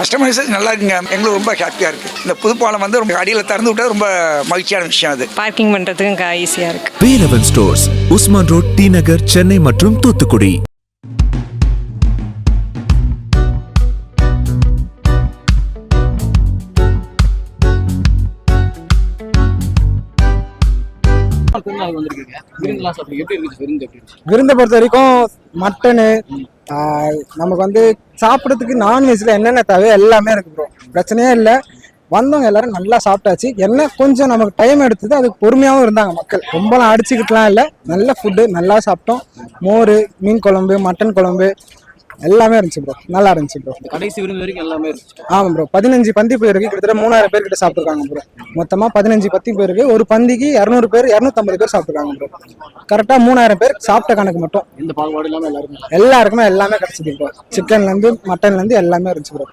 Customers நல்லா இருக்குங்க. எங்களுக்கு ரொம்ப ஹாப்பியாக இருக்குது இந்த புதுப்பாலம் வந்து ரொம்ப அடியில் திறந்து விட்டா ரொம்ப மகிழ்ச்சியான விஷயம் அது. பார்க்கிங் பண்ணுறதுக்கும் ஈஸியாக இருக்குது Velavan stores Usman road T Nagar Chennai மற்றும் தூத்துக்குடி. விருந்து பொறுத்த வரைக்கும் மட்டனு நமக்கு வந்து சாப்பிட்றதுக்கு நான்வெஜ்ல என்னென்ன தேவை எல்லாமே இருக்கு ப்ரோ பிரச்சனையே இல்லை. வந்தவங்க எல்லாரும் நல்லா சாப்பிட்டாச்சு. என்ன கொஞ்சம் நமக்கு டைம் எடுத்தது அதுக்கு பொறுமையாகவும் இருந்தாங்க மக்கள். ரொம்பலாம் அடிச்சுக்கிட்டுலாம் இல்லை. நல்ல ஃபுட்டு நல்லா சாப்பிட்டோம். மோர் மீன் குழம்பு மட்டன் குழம்பு எல்லாமே இருந்துச்சு ப்ரோ நல்லா இருந்துச்சு ப்ரோ இந்த கடைசி விருந்து வரைக்கும் எல்லாமே இருந்துச்சு. ஆமாம் ப்ரோ பதினஞ்சு பந்தி போயிருக்கு கிட்டத்தட்ட மூணாயிரம் பேர் கிட்ட சாப்பிட்ருக்காங்க ப்ரோ மொத்தமாக பதினஞ்சு பத்தி போயிருக்கு ஒரு பந்திக்கு இரநூறு பேர் இரநூத்தம்பது பேர் சாப்பிட்ருக்காங்க ப்ரோ கரெக்டாக மூணாயிரம் பேர் சாப்பிட்ட கணக்கு மட்டும். எந்த பாகுபாடு இல்லாம எல்லாருமே எல்லாருக்குமே எல்லாமே கிடைச்சது ப்ரோ சிக்கன்லேருந்து மட்டன்லேருந்து எல்லாமே இருந்துச்சு ப்ரோ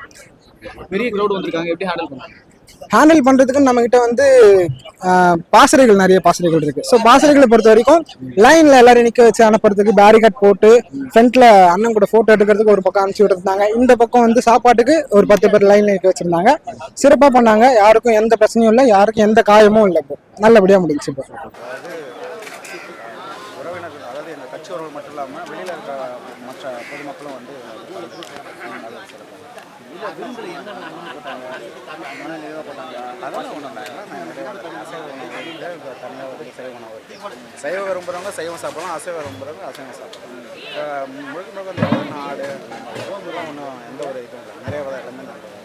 பெரிய கிரௌட் வந்திருக்காங்க. எப்படி ஹேண்டில் பண்ணாங்க? ஹேண்டில் பண்ணுறதுக்கு நம்மக்கிட்ட வந்து பாசறைகள் நிறைய பாசறைகள் இருக்கு. ஸோ பாசறைகளை பொறுத்த வரைக்கும் லைனில் எல்லாரும் நிற்க வச்சு அனுப்புறதுக்கு பேரிகேட் போட்டு ஃப்ரண்ட்டில் அண்ணன் கூட ஃபோட்டோ எடுக்கிறதுக்கு ஒரு பக்கம் அனுப்பிச்சு விட்டுருந்தாங்க. இந்த பக்கம் வந்து சாப்பாட்டுக்கு ஒரு பத்து பேர் லைனில் நிற்க வச்சிருந்தாங்க. சிறப்பாக பண்ணாங்க. யாருக்கும் எந்த பிரச்சனையும் இல்லை யாருக்கும் எந்த காயமும் இல்லை இப்போ. நல்லபடியாக முடிஞ்சுச்சு இப்போ உறவினர்கள் அதாவது எங்கள் கட்சி உறவு மட்டும் இல்லாமல் வெளியில் இருக்க மற்ற பொதுமக்களும் வந்து அதெல்லாம் ஒன்றும் இப்போ தனியாக ஒரு சைவ உணவு. சைவ விரும்புகிறவங்க சைவம் சாப்பிடலாம் அசைவ விரும்புகிறவங்க அசைவம் சாப்பிடலாம். முழுக்க முழுக்க இந்த ஆடு ஒன்றும் எந்த ஒரு இதுவும் இல்லை. நிறைய வகை எல்லாமே நல்லது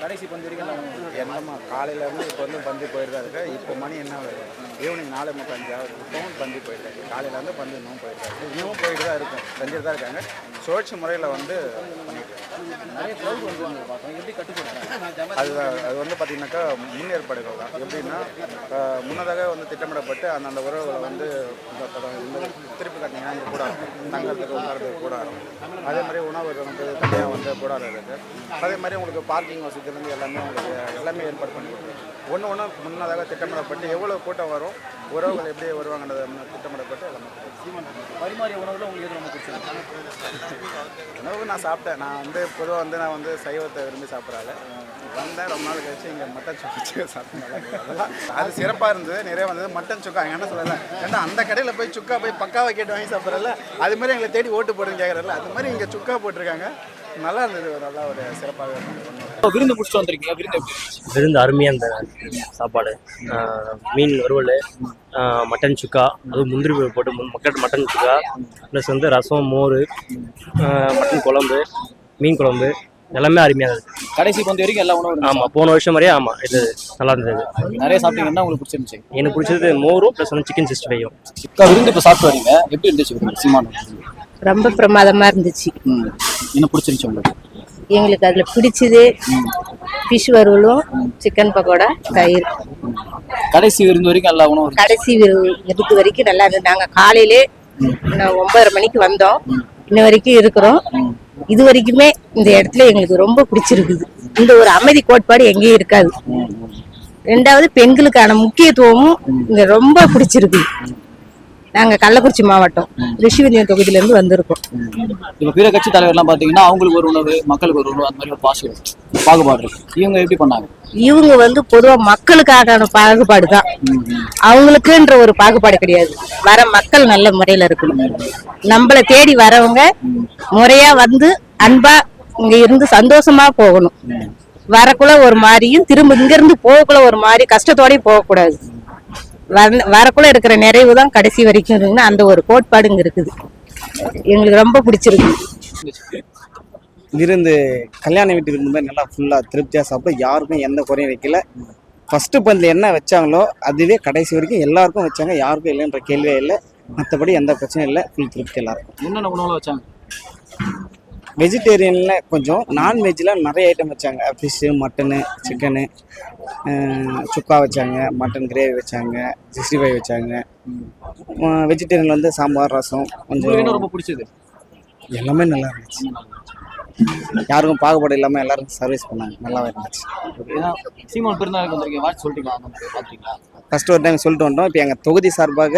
கடைசி பந்து வரைக்கும் என்னம்மா காலையில இருந்து இப்போ வந்து பந்து போயிட்டு தான் இருக்கு. இப்போ மணி என்ன வருது ஈவினிங் நாலு முப்பத்தஞ்சு ஆகுது. இப்போவும் பந்து போயிட்டு இருக்கு. காலையில இருந்து பந்து இன்னும் போயிட்டு இருக்கு. இன்னும் போயிட்டு தான் இருக்கும். செஞ்சுட்டு தான் இருக்காங்க. சுழற்சி முறையில் வந்து பண்ணிட்டு கட்டுப்படுறாங்க அது அது வந்து பார்த்தீங்கன்னாக்கா முன்னேற்பாடுகள் தான். எப்படின்னா முன்னதாக வந்து திட்டமிடப்பட்டு அந்தந்த உறவுகளை வந்து திருப்பி கட்டிங்கன்னா இங்கே கூட தங்கறதுக்கு உட்காரதுக்கு கூட. அதே மாதிரி உணவு வந்து தனியாக வந்து கூடாரம் இருக்குது அதே மாதிரி உங்களுக்கு பார்க்கிங் வசதியிலேருந்து எல்லாமே உங்களுக்கு எல்லாமே ஏற்பாடு பண்ணி கொடுக்குறோம் ஒன்று ஒன்று முன்னதாக திட்டமிடப்பட்டு எவ்வளோ கூட்டம் வரும் உறவுகள் எப்படி வருவாங்கன்றதை திட்டமிடப்பட்டு எல்லாமே பரிமாறிய உணவுல உங்களுக்கு ரொம்ப பிடிச்சிருக்கு? உணவு நான் சாப்பிட்டேன். நான் வந்து பொதுவாக வந்து நான் வந்து சைவத்தை விரும்பி சாப்பிட்றாங்க. வந்தேன் ரொம்ப நாள் கழிச்சு இங்கே மட்டன் சுக்கா சாப்பிட்டேன். அது சிறப்பாக இருந்தது. நிறைய வந்தது. மட்டன் சுக்கா என்ன சொல்லல. ஏன்னா அந்த கடையில் போய் சுக்கா போய் பக்காவை கேட்டு வாங்கி சாப்பிட்றல அது மாதிரி எங்களை தேடி ஓட்டு போடுன்னு கேட்குறல அது மாதிரி இங்கே சுக்கா போட்டிருக்காங்க. நல்லா இருந்தது நல்லா ஒரு சிறப்பாக இருந்தது. இப்போ விருந்து முடிச்சுட்டு வந்திருக்கீங்க விருந்து விருந்து அருமையாக இருந்தது. சாப்பாடு. மீன் வறுவல் மட்டன் சுக்கா அதுவும் முந்திரி பருப்பு போட்டு மக்கள் மட்டன் சுக்கா ப்ளஸ் வந்து ரசம் மோர் மட்டன் குழம்பு மீன் குழம்பு எல்லாமே அருமையாக இருந்தது. கடைசி பந்து வரைக்கும் எல்லா உணவும் இருந்துச்சு? ஆமாம் போன வருஷம் மாதிரியே ஆமாம் இது நல்லா இருந்தது. நிறைய சாப்பிட்டீங்கன்னா உங்களுக்கு பிடிச்சிருந்துச்சு? எனக்கு பிடிச்சது மோரும் ப்ளஸ் வந்து சிக்கன் சிக்ஸ்டி ஃபைவும் அக்கா, விருந்து இப்போ சாப்பிட்டு வரீங்க. எப்படி இருந்துச்சு சீமானம் ரொம்ப பிரமாதமா இருந்துச்சு. என்ன பிடிச்சிருந்துச்சு உங்களுக்கு? எங்களுக்கு அதுல பிடிச்சது ஃபிஷ் வறுவலும் சிக்கன் பக்கோடா தயிர். கடைசி விருந்து வரைக்கும் எல்லா உணவும் இருந்துச்சு. கடைசி விரு- விருந்து வரைக்கும் நல்லா இருந்தது. நாங்க காலையிலே ஒன்பதரை மணிக்கு வந்தோம். இன்ன வரைக்கும் இருக்கிறோம். இது வரைக்குமே இந்த இடத்துல எங்களுக்கு ரொம்ப பிடிச்சிருக்குது. இந்த ஒரு அமைதி கோட்பாடு எங்கேயும் இருக்காது. ரெண்டாவது பெண்களுக்கான முக்கியத்துவமும் இங்க ரொம்ப பிடிச்சிருக்கு நாங்க கள்ளக்குறிச்சி மாவட்டம் ரிஷிவந்தியம் தொகுதியில இருந்து வந்திருக்கோம். இப்போ பிற கட்சி தலைவர்லாம் பார்த்தீங்கன்னா அவங்களுக்கு ஒரு உணவு மக்களுக்கு ஒரு உணவு அந்த மாதிரி ஒரு பாசு பாகுபாடு இருக்கு. இவங்க எப்படி பண்ணாங்க? இவங்க வந்து பொதுவா மக்களுக்கான பாகுபாடு தான் அவங்களுக்குன்ற ஒரு பாகுபாடு கிடையாது. வர மக்கள் நல்ல முறையில இருக்கணும். நம்மள தேடி வரவங்க முறையா வந்து அன்பா இங்க இருந்து சந்தோஷமா போகணும். வரக்குள்ள ஒரு மாதிரியும் திரும்ப இங்க இருந்து போகக்குள்ள ஒரு மாதிரி கஷ்டத்தோடயும் போகக்கூடாது. வர- வரக்குள்ள இருக்கிற நிறைவு தான் கடைசி வரைக்கும் இருக்குன்னு அந்த ஒரு கோட்பாடு இங்க இருக்குது. எங்களுக்கு ரொம்ப பிடிச்சிருக்கு. விருந்து கல்யாண வீட்டு விருந்து மாதிரி நல்லா ஃபுல்லாக திருப்தியாக சாப்பிட யாருக்கும் எந்த குறையும் வைக்கல. ஃபஸ்ட்டு பந்தில் என்ன வச்சாங்களோ அதுவே கடைசி வரைக்கும் எல்லாருக்கும் வச்சாங்க யாருக்கும் இல்லைன்ற கேள்வியே இல்லை. மற்றபடி எந்த பிரச்சனையும் இல்லை ஃபுல் திருப்தி எல்லாருக்கும். என்னென்ன உணவுலாம் வச்சாங்க? வெஜிடேரியனில் கொஞ்சம் நான்வெஜ்ஜில் நிறைய ஐட்டம் வச்சாங்க. ஃபிஷ்ஷு மட்டனு சிக்கனு சுக்கா வச்சாங்க மட்டன் கிரேவி வச்சாங்க சிக்ஸ்டி ஃபைவ் வச்சாங்க. வெஜிடேரியனில் வந்து சாம்பார் ரசம் கொஞ்சம் ரொம்ப பிடிச்சது? எல்லாமே நல்லா இருந்துச்சு. யாருக்கும் பாகுபாடு இல்லாமல் எல்லாருக்கும் சர்வீஸ் பண்ணாங்க. நல்லாவே இருந்துச்சு. சீமான் வந்திருக்கீங்க. வாட்ச் சொல்லிட்டீங்களா ஃபர்ஸ்ட் ஒரு டைம் சொல்லிட்டு வந்தோம் இப்போ எங்கள் தொகுதி சார்பாக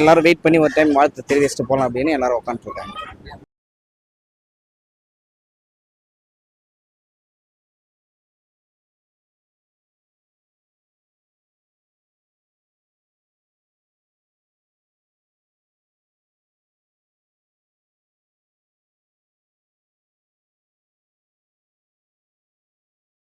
எல்லாரும் வெயிட் பண்ணி ஒரு டைம் வாழ்த்து தெரிவிச்சுட்டு போகலாம் அப்படின்னு எல்லாரும் உட்காந்துருக்காங்க